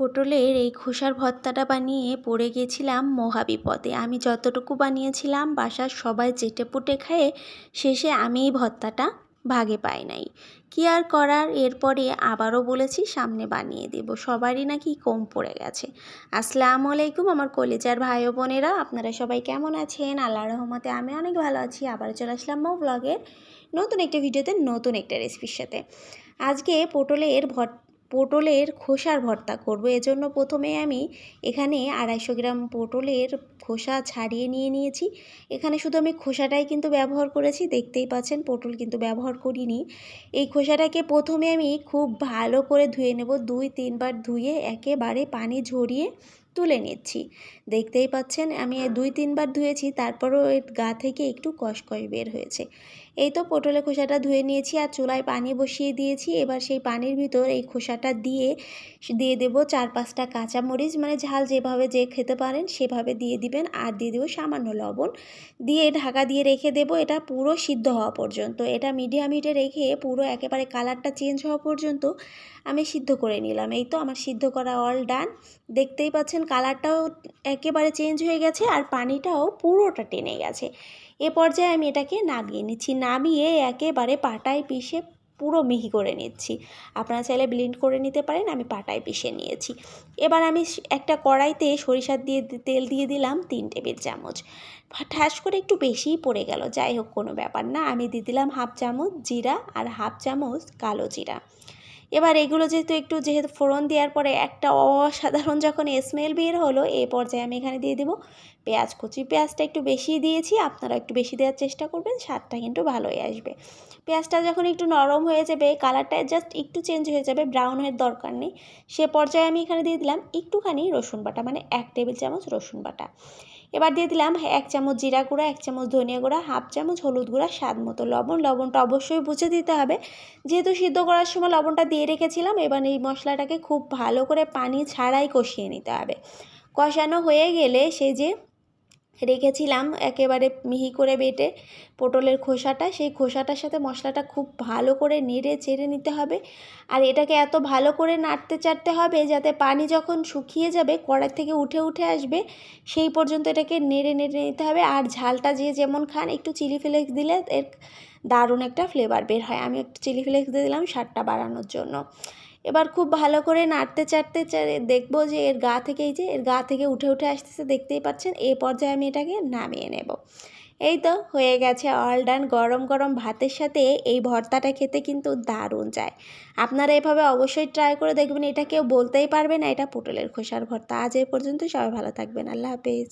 পটলের এই খোসার ভর্তাটা বানিয়ে পড়ে গেছিলাম মহাবিপদে। আমি যতটুকু বানিয়েছিলাম, বাসার সবাই চেটেপুটে খেয়ে শেষে আমি এই ভর্তাটা ভাগে পাই নাই। কী আর করার? এরপরে আবারও বলেছি, সামনে বানিয়ে দেব। সবারই নাকি কম পড়ে গেছে। আসসালামু আলাইকুম আমার কলেজার ভাই বোনেরা, আপনারা সবাই কেমন আছেন? আল্লাহ রহমতে আমি অনেক ভালো আছি। আবার চলে আসলাম মো ব্লগের নতুন একটা ভিডিওতে, নতুন একটা রেসিপির সাথে। আজকে পটলের ভর্তা পটলের খোসার ভর্তা করব। এজন্য প্রথমে আমি এখানে আড়াইশো গ্রাম পটলের খোসা ছাড়িয়ে নিয়ে নিয়েছি। এখানে শুধু আমি খোসাটাই কিন্তু ব্যবহার করেছি, দেখতেই পাচ্ছেন পটল কিন্তু ব্যবহার করিনি। এই খোসাটাকে প্রথমে আমি খুব ভালো করে ধুয়ে নেব, দুই তিনবার ধুয়ে একেবারে পানি ঝরিয়ে তুলে নিচ্ছি। দেখতেই পাচ্ছেন, আমি দুই তিনবার ধুয়েছি, তারপরও এর গা থেকে একটু কষকষ বের হয়েছে। এই তো পটলের খোসাটা ধুয়ে নিয়েছি আর চুলায় পানি বসিয়ে দিয়েছি। এবার সেই পানির ভিতর এই খোসাটা দিয়ে দিয়ে দেব চার পাঁচটা কাঁচামরিচ। মানে ঝাল যেভাবে যে খেতে পারেন সেভাবে দিয়ে দিবেন। আর দিয়ে দেবো সামান্য লবণ। দিয়ে ঢাকা দিয়ে রেখে দেব, এটা পুরো সিদ্ধ হওয়া পর্যন্ত। এটা মিডিয়াম হিটে রেখে পুরো একেবারে কালারটা চেঞ্জ হওয়া পর্যন্ত আমি সিদ্ধ করে নিলাম। এই তো আমার সিদ্ধ করা অল ডান। দেখতেই পাচ্ছেন কালারটাও একেবারে চেঞ্জ হয়ে গেছে আর পানিটাও পুরোটা টেনে গেছে। এ পর্যায়ে আমি এটাকে নামিয়ে নিচ্ছি। নামিয়ে একেবারে পাটায় পিষে পুরো মিহি করে নিচ্ছি। আপনারা চাইলে ব্লেন্ড করে নিতে পারেন, আমি পাটায় পিষে নিয়েছি। এবার আমি একটা কড়াইতে সরিষার দিয়ে তেল দিয়ে দিলাম তিন টেবিল চামচ। ঠাস করে একটু বেশিই পড়ে গেল, যাই হোক কোনো ব্যাপার না। আমি দিয়ে দিলাম হাফ চামচ জিরা আর হাফ চামচ কালো জিরা। এবার এগুলো যেহেতু একটু যেহেতু ফোড়ন দেওয়ার পরে একটা অসাধারণ যখন স্মেল বের হলো, এ পর্যায়ে আমি এখানে দিয়ে দেবো পেঁয়াজ কুচি। পেঁয়াজটা একটু বেশি দিয়েছি আপনারা একটু বেশি দেওয়ার চেষ্টা করবেন, স্বাদটা কিন্তু ভালোই আসবে। পেঁয়াজটা যখন একটু নরম হয়ে যাবে কালারটা জাস্ট একটু চেঞ্জ হয়ে যাবে ব্রাউনের দরকার নেই। সে পর্যায়ে আমি এখানে দিয়ে দিলাম একটুখানি রসুন বাটা মানে এক টেবিল চামচ রসুন বাটা। এবার দিয়ে দিলাম এক চামচ জিরা গুঁড়া, এক চামচ ধনিয়া গুঁড়া, হাফ চামচ হলুদ গুঁড়া, স্বাদ মতো লবণ। লবণটা অবশ্যই বুঝে দিতে হবে। যেহেতু সিদ্ধ করার সময় লবণটা দিয়ে রেখেছিলাম, এবার এই মশলাটাকে খুব ভালো করে পানি ছাড়াই কষিয়ে নিতে হবে। কষানো হয়ে গেলে সে যে রেখেছিলাম একেবারে মিহি করে বেটে পটলের খোসাটা। সেই খোসাটার সাথে মশলাটা খুব ভালো করে নেড়ে চেড়ে নিতে হবে। আর এটাকে এত ভালো করে নাড়তে চাড়তে হবে যাতে পানি যখন শুকিয়ে যাবে, কড়াই থেকে উঠে উঠে আসবে, সেই পর্যন্ত এটাকে নেড়ে নেড়ে নিতে হবে। আর ঝালটা যে যেমন খান, একটু চিলি ফ্লেক্স দিলে এর দারুণ একটা ফ্লেভার বের হয়। আমি একটু চিলি ফ্লেক্স দিয়ে দিলাম স্বাদটা বাড়ানোর জন্য। এবার খুব ভালো করে নাড়তে চাড়তে দেখব যে এর গা থেকে এই যে এর গা থেকে উঠে উঠে আসতেছে, দেখতেই পাচ্ছেন। এই পর্যায়ে আমি এটাকে নামিয়ে নেব। এই তো হয়ে গেছে অল ডান গরম গরম ভাতের সাথে এই ভর্তাটা খেতে কিন্তু দারুণ যায়। আপনারা এভাবে অবশ্যই ট্রাই করে দেখবেন। এটা কেউ বলতেই পারবে না, এটা পটলের খোসার ভর্তা। আজ এই পর্যন্ত সবাই ভালো থাকবেন। আল্লাহ হাফেজ।